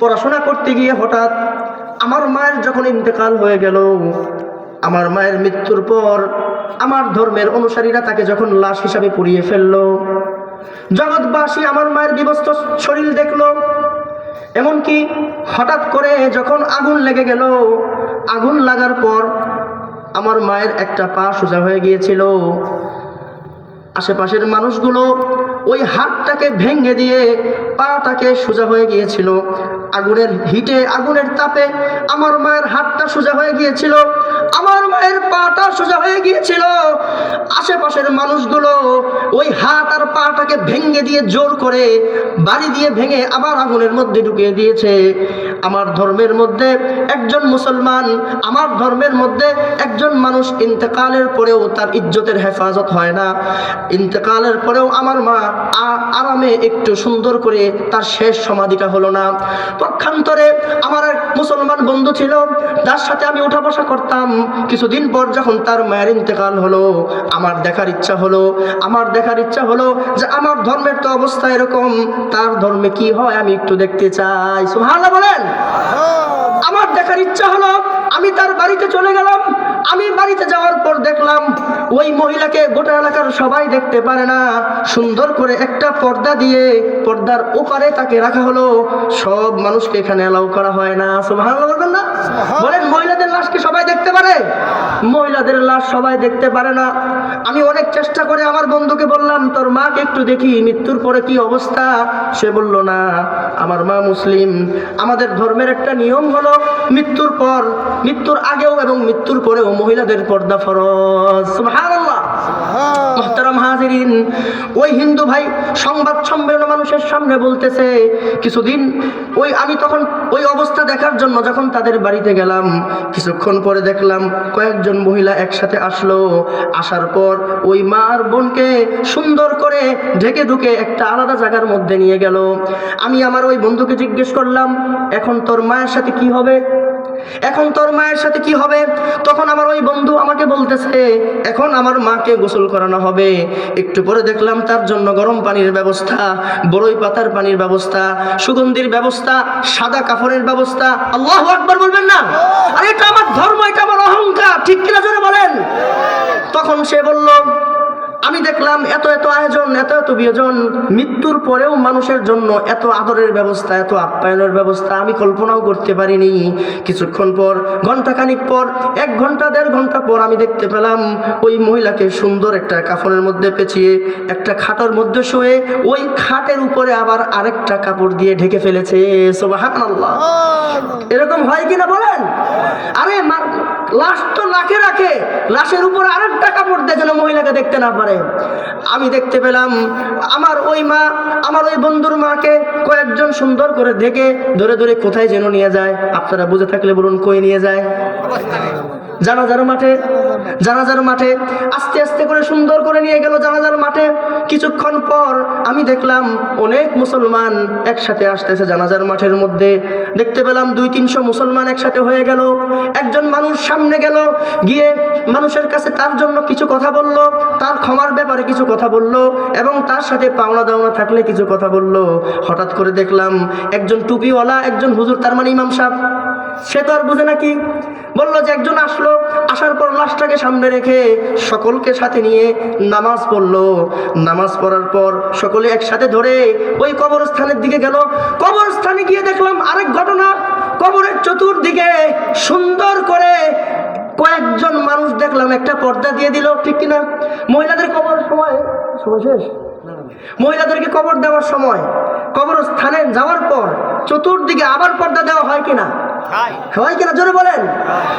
পড়াশোনা করতে গিয়ে হঠাৎ আমার মায়ের যখন ইন্তেকাল হয়ে গেল, আমার মায়ের মৃত্যুর পর আমার ধর্মের অনুসারীরা তাকে যখন লাশ হিসাবে পুড়িয়ে ফেলল। জগৎবাসী আমার মায়ের বিবস্ত শরীর দেখল, এমনকি হঠাৎ করে যখন আগুন লেগে গেল, আগুন লাগার পর আমার মায়ের একটা পা সোজা হয়ে গিয়েছিল। আশেপাশের মানুষগুলো ওই হাতটাকে ভেঙে দিয়ে পাটাকে সোজা হয়ে গিয়েছিল। আগুনের হিটে, আগুনের তাপে আমার মায়ের হাতটা সোজা হয়ে গিয়েছিল। আমার মায়ের পাটা সোজা হয়ে গিয়েছিল। আশেপাশের মানুষগুলো ওই হাত আর পাটাকে ভেঙে দিয়ে জোর করে বাড়ি দিয়ে ভেঙে আবার আগুনের মধ্যে ঢুকিয়ে দিয়েছে। আমার ধর্মের মধ্যে একজন মুসলমান, আমার ধর্মের মধ্যে একজন মানুষ ইন্তেকালের পরেও তার ইজ্জতের হেফাজত হয় না। ইন্তেকালের পরেও আমার মা আরামে একটু সুন্দর করে তার শেষ সমাধিটা হলো না। পক্ষান্তরে আমার এক মুসলমান বন্ধু ছিল তার সাথে আমি উঠা বসা করতাম। কিছুদিন পর যখন তার মায়ের ইন্তেকাল হলো, আমার দেখার ইচ্ছা হলো, আমার দেখার ইচ্ছা হলো যে আমার ধর্মের তো অবস্থা এরকম, তার ধর্মে কি হয় আমি একটু দেখতে চাই। সুবহানাল্লাহ বলেন! আমার দেখার ইচ্ছা হলো আমি তার বাড়িতে চলে গেলাম। আমি বাড়িতে যাওয়ার পর দেখলাম ওই মহিলাকে গোটা এলাকার সবাই দেখতে পারে না। সুন্দর করে একটা পর্দা দিয়ে পর্দার ওপারে তাকে রাখা হলো। সব মানুষকে এখানে অ্যালাউ করা হয় না। সুবহানাল্লাহ বলবেন না? বলেন মহিলাদের লাশকে সবাই দেখতে পারে? মহিলাদের লাশ সবাই দেখতে পারে না। আমি অনেক চেষ্টা করে আমার বন্ধুকে বললাম তোর মাকে একটু দেখি মৃত্যুর পরে কি অবস্থা? সে বলল না আমার মা মুসলিম। আমাদের ধর্মের একটা নিয়ম হলো মৃত্যুর পর মৃত্যুর আগেও এবং মৃত্যুর পরেও মহিলাদের পর্দা ফরজ। সুবহানাল্লাহ। মোহতারাম হাজিরিন ওই হিন্দু ভাই সংবাদ সম্মেলন মানুষের সামনে বলতেছে কিছুদিন ওই আমি তখন ওই অবস্থা দেখার জন্য যখন তাদের বাড়িতে গেলাম কিছুক্ষণ পরে দেখলাম কয়েকজন মহিলা একসাথে আসলো। আসার পর ওই মার বোনকে সুন্দর করে ঢেকে ঢুকে একটা আলাদা জায়গার মধ্যে নিয়ে গেল। আমি আমার ওই বন্ধুকে জিজ্ঞেস করলাম এখন তোর মায়ের সাথে কি হবে? এখন তোর মায়ের সাথে কি হবে? তখন আমার ওই বন্ধু আমাকে বলতেছে, এখন আমার মাকে গোসল করানো হবে। একটু পরে দেখলাম তার জন্য গরম পানির ব্যবস্থা, বড়ই পাতার পানির ব্যবস্থা, সুগন্ধির ব্যবস্থা, সাদা কাপড়ের ব্যবস্থা। আল্লাহ আকবার বলবেন না? আর এটা আমার ধর্ম, এটা আমার অহংকার। ঠিক কিনা জোরে বলেন? তখন সে বলল আমি দেখলাম এত এত আয়োজন এত এত বিয়োজন। মৃত্যুর পরেও মানুষের জন্য এত আদরের ব্যবস্থা এত আপ্যায়নের ব্যবস্থা আমি কল্পনাও করতে পারিনি। কিছুক্ষণ পর ঘন্টাখানিক পর এক ঘণ্টা দেড় ঘণ্টা পর আমি দেখতে পেলাম ওই মহিলাকে সুন্দর একটা কাফনের মধ্যে পেঁচিয়ে একটা খাটের মধ্যে শুয়ে ওই খাটের উপরে আবার আরেকটা কাপড় দিয়ে ঢেকে ফেলেছে। এরকম হয় কিনা বলেন? আরে মা- লাশ তো লাখে রাখে। লাশের উপর আরেকটা কাপড় দেয় যেন মহিলাকে দেখতে না পারে। আমি দেখতে পেলাম, আমার ওই মা, আমার ওই বন্ধুর মাকে কয়েকজন সুন্দর করে দেখে ধরে ধরে কোথায় যেন নিয়ে যায়। আপনারা বুঝে থাকলে বলুন, কই নিয়ে যায়? জানাজার মাঠে জানাজার মাঠে আস্তে আস্তে করে সুন্দর করে নিয়ে গেল জানাজার মাঠে। কিছুক্ষণ পর আমি দেখলাম অনেক মুসলমান একসাথে আসতেছে জানাজার মাঠের মধ্যে। দেখতে পেলাম দুই তিনশো মুসলমান একসাথে হয়ে গেল। একজন মানুষ সামনে গেল, গিয়ে মানুষের কাছে তার জন্য কিছু কথা বলল, তার ক্ষমার ব্যাপারে কিছু কথা বলল এবং তার সাথে পাওনা দাওনা থাকলে কিছু কথা বলল। হঠাৎ করে দেখলাম একজন টুপিওয়ালা, একজন হুজুর, তার মানে ইমাম সাহেব। সে তো আর বুঝে নাকি বলল যে একজন আসলো, আসার পর লাশটাকে সামনে রেখে সকলকে সাথে নিয়ে নামাজ পড়ল। নামাজ পড়ার পর সকলে একসাথে ধরে ওই কবরস্থানের দিকে গেল। কবরস্থানে গিয়ে দেখলাম আরেক ঘটনা। কবরের চতুর্দিকে সুন্দর করে কয়েকজন মানুষ দেখলাম, একটা পর্দা দিয়ে দিল, ঠিক কিনা? মহিলাদের কবর সময় সময় শেষ? মহিলাদেরকে কবর দেওয়ার সময় কবরস্থানে যাওয়ার পর চতুর্দিকে আবার পর্দা দেওয়া হয় কিনা? হয়। কিনা? জোরে বলেন।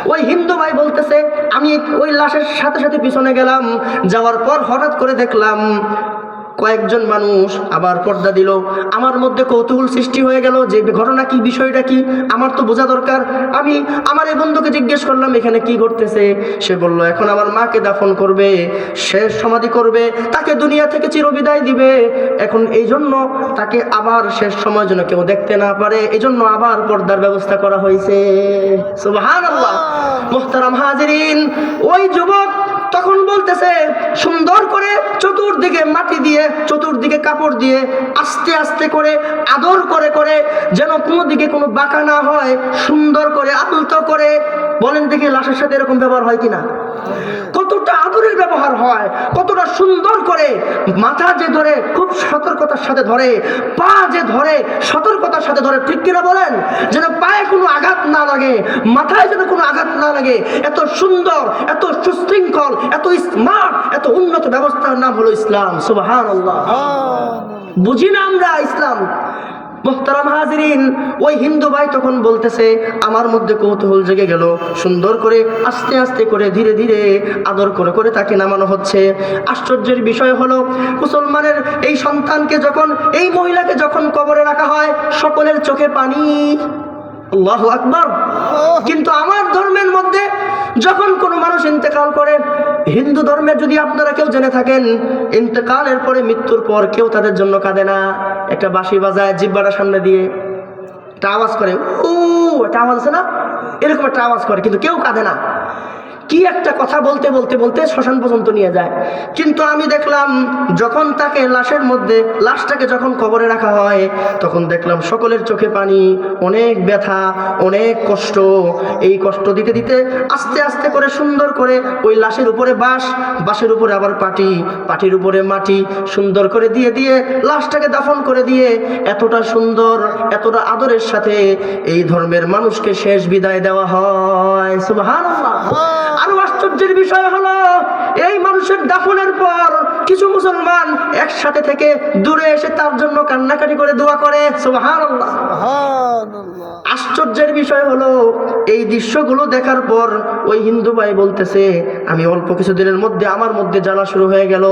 ওই হিন্দু ভাই বলতেছে আমি ওই লাশের সাথে সাথে পিছনে গেলাম যাওয়ার পর হঠাৎ করে দেখলাম কয়েকজন মানুষ আবার পর্দা দিল। আমার মধ্যে কৌতূহল সৃষ্টি হয়ে গেল যে ঘটনা কি বিষয়টা কি আমার তো বোঝা দরকার। আমি আমার এই বন্ধুকে জিজ্ঞেস করলাম এখানে কি ঘটতেছে? সে বলল এখন আমার মাকে দাফন করবে শেষ সমাধি করবে তাকে দুনিয়া থেকে চিরবিদায় দিবে। এখন এই জন্য তাকে আবার শেষ সময় যেন কেউ দেখতে না পারে এই জন্য আবার পর্দার ব্যবস্থা করা হয়েছে। সুবহানাল্লাহ। মুহতারাম হাজিরিন ওই যুবক বলতেছে, সুন্দর করে চতুর্দিকে মাটি দিয়ে, চতুর্দিকে কাপড় দিয়ে আস্তে আস্তে করে, আদর করে করে যেন কোনো দিকে কোনো বাঁকা না হয়, সুন্দর করে আলত করে। বলেন দেখি লাশের সাথে এরকম ব্যবহার হয় কিনা? কতটা আদরের ব্যবহার হয় কতটা সুন্দর করে মাথা যে ধরে খুব সতর্কতার সাথে ধরে পা যে ধরে সতর্কতার সাথে ধরে ঠিক কিনা বলেন? যেন পায়ে কোনো আঘাত না লাগে মাথায় যেন কোনো আঘাত না লাগে এত সুন্দর এত সুশৃঙ্খল এত স্মার্ট এত উন্নত ব্যবস্থার নাম হলো ইসলাম সুবাহান বুঝি না আমরা ইসলাম? মোহতারাম হাজরিন। ওই হিন্দু ভাই তখন বলতেছে, আমার মধ্যে কৌতূহল জেগে গেল। সুন্দর করে আস্তে আস্তে করে ধীরে ধীরে আদর করে করে তাকে নামানো হচ্ছে। আশ্চর্যের বিষয় হলো, মুসলমানের এই সন্তানকে যখন, এই মহিলাকে যখন কবরে রাখা হয়, সকলের চোখে পানি। আল্লাহ আকবর। কিন্তু আমার ধর্মের মধ্যে যখন কোনো মানুষ ইন্তেকাল করে, হিন্দু ধর্মে যদি আপনারা কেউ জেনে থাকেন, ইন্তেকালের পরে মৃত্যুর পর কেউ তাদের জন্য কাঁদে না। একটা বাঁশি বাজায় জিব্বাটা সামনে দিয়ে, একটা আওয়াজ করে ও একটা আওয়াজ আছে না? এরকম একটা আওয়াজ করে, কিন্তু কেউ কাঁদে না। কি একটা কথা বলতে বলতে বলতে শ্মশান পর্যন্ত নিয়ে যায়। কিন্তু আমি দেখলাম, যখন তাকে লাশের মধ্যে, লাশটাকে যখন কবরে রাখা হয়, তখন দেখলাম সকলের চোখে পানি, অনেক ব্যথা, অনেক কষ্ট। এই কষ্ট দিতে দিতে আস্তে আস্তে করে সুন্দর করে ওই লাশের উপরে বাঁশ, বাঁশের উপরে আবার পাটি, পাটির উপরে মাটি সুন্দর করে দিয়ে দিয়ে লাশটাকে দাফন করে দিয়ে এতটা সুন্দর, এতটা আদরের সাথে এই ধর্মের মানুষকে শেষ বিদায় দেওয়া হয়। আরও আশ্চর্যের বিষয় হলো এই মানুষের দাফনের পর কিছু মুসলমান একসাথে থেকে দূরে এসে তার জন্য কান্নাকাটি করে দোয়া করে। আশ্চর্যের বিষয় হলো এই দৃশ্যগুলো দেখার পর ওই হিন্দু ভাই বলতেছে আমি অল্প কিছুদিনের মধ্যে আমার মধ্যে জানা শুরু হয়ে গেল।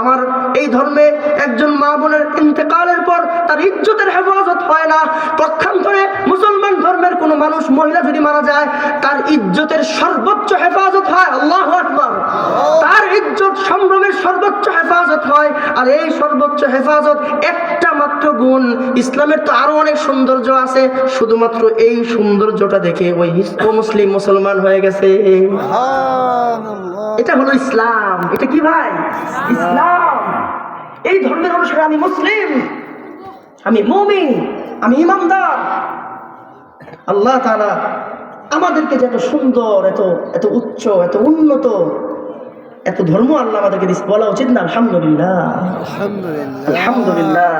আমার এই ধর্মে একজন মা বোনের ইন্তেকালের পর তার ইজ্জতের হেফাজত হয় না পক্ষান্তরে মুসলমান ধর্মের কোনো মানুষ মহিলা যদি মারা যায় তার ইজ্জতের সর্বোচ্চ হেফাজত হয় আল্লাহ আকবর। তার ইজ্জত সম্ভ্রমের সর্বোচ্চ হেফাজত হয় আর এই সর্বোচ্চ হেফাজত একটা মাত্র গুণ। ইসলামের তো আরও অনেক সৌন্দর্য আছে শুধুমাত্র এই সৌন্দর্যটা দেখে ওই মুসলিম মুসলমান হয়ে গেছে। এটা হলো ইসলাম। এটা কি ভাই? ইসলাম। এই ধর্মের অনুসারে আমি মুসলিম আমি মুমিন আমি ইমানদার আল্লাহ তাআলা আমাদেরকে যে এত সুন্দর এত এত উচ্চ এত উন্নত এত ধর্ম আল্লাহ আমাদেরকে দিচ্ছে বলা উচিত না আলহামদুলিল্লাহ। আলহামদুলিল্লাহ। আলহামদুলিল্লাহ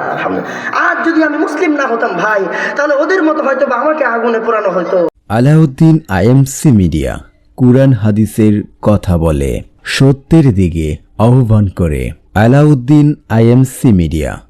আর যদি আমি মুসলিম না হতাম ভাই তাহলে ওদের মতো হয়তো বা আমাকে আগুনে পোড়ানো হয়তো আলাউদ্দিন আইএমসি মিডিয়া কুরআন হাদিসের কথা বলে সত্যের দিকে আহ্বান করে আলাউদ্দিন আইএমসি মিডিয়া।